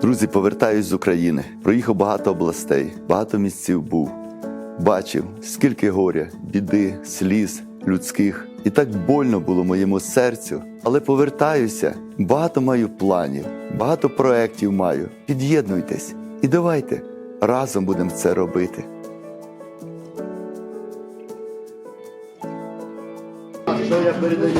Друзі, повертаюсь з України. Проїхав багато областей, багато місців був. Бачив, скільки горя, біди, сліз людських. І так больно було моєму серцю. Але повертаюся, багато маю планів, багато проєктів маю. Під'єднуйтесь і давайте разом будемо це робити. Що я передаю?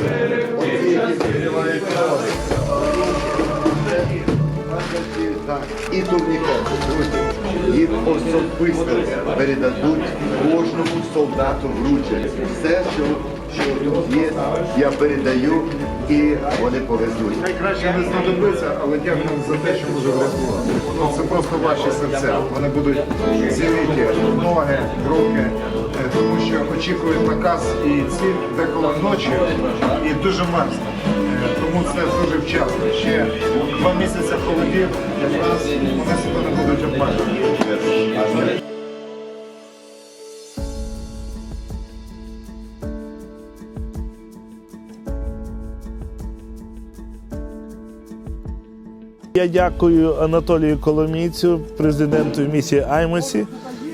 Прикривають і турнікети, друзі, їх особисто передадуть кожному солдату вручать. Все, що, що тут є, я передаю і вони повезуть. Найкраще не знадобиться, але дякую за те, що може врятувати. Ну, це просто ваші серця. Вони будуть зіліті ноги, руки, е, тому що очікують наказ і ціль деколи ночі і дуже мерзне. Тому це дуже вчасно. Ще два місяці холодів, якраз вони себе не будуть обмежувати. Я дякую Анатолію Коломійцю, президенту місії Аймосі,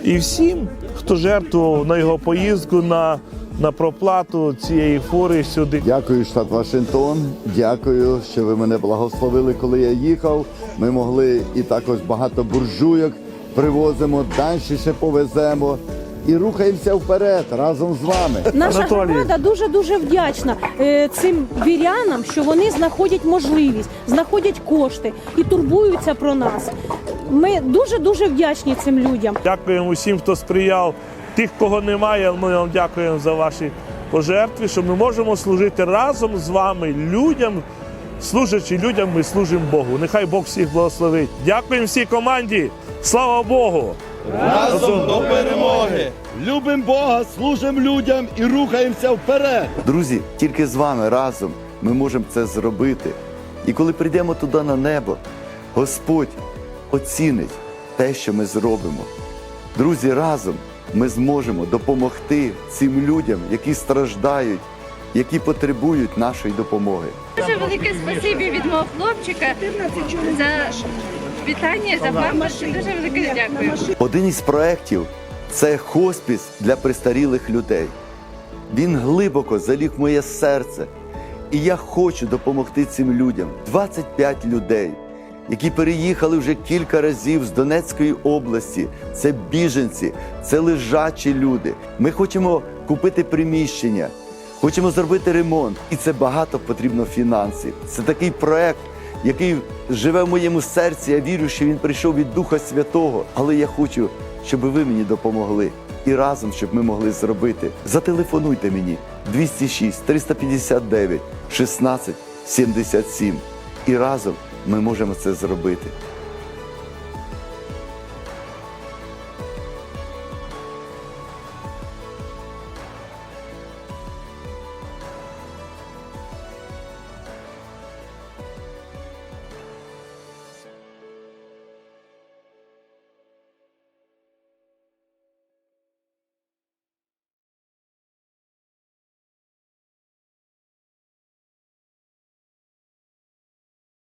і всім, хто жертвував на його поїздку на, на проплату цієї фури сюди. Дякую, штат Вашингтон. Дякую, що ви мене благословили, коли я їхав. Ми могли і також багато буржуйок привозимо, далі ще повеземо і рухаємося вперед разом з вами. Наша Анатолій. громада дуже дуже вдячна е, цим вірянам, що вони знаходять можливість, знаходять кошти і турбуються про нас. Ми дуже дуже вдячні цим людям. Дякуємо усім, хто сприяв. Тих, кого немає, ми вам дякуємо за ваші пожертви, що ми можемо служити разом з вами, людям. Служачи людям, ми служимо Богу. Нехай Бог всіх благословить. Дякуємо всій команді. Слава Богу! Разом до перемоги! Любимо Бога, служимо людям і рухаємося вперед! Друзі, тільки з вами разом ми можемо це зробити. І коли прийдемо туди на небо, Господь оцінить те, що ми зробимо. Друзі, разом ми зможемо допомогти цим людям, які страждають, які потребують нашої допомоги. Дуже велике спасибі від мого хлопчика за вітання, за памперси. Дуже велике дякую. Один із проєктів це хоспіс для престарілих людей. Він глибоко заліг моє серце. І я хочу допомогти цим людям. 25 людей, які переїхали вже кілька разів з Донецької області. Це біженці, це лежачі люди. Ми хочемо купити приміщення, хочемо зробити ремонт. І це багато потрібно фінансів. Це такий проект, який живе в моєму серці. Я вірю, що він прийшов від Духа Святого. Але я хочу, щоб ви мені допомогли. І разом, щоб ми могли зробити. Зателефонуйте мені 206 359 16 77. І разом ми можемо це зробити.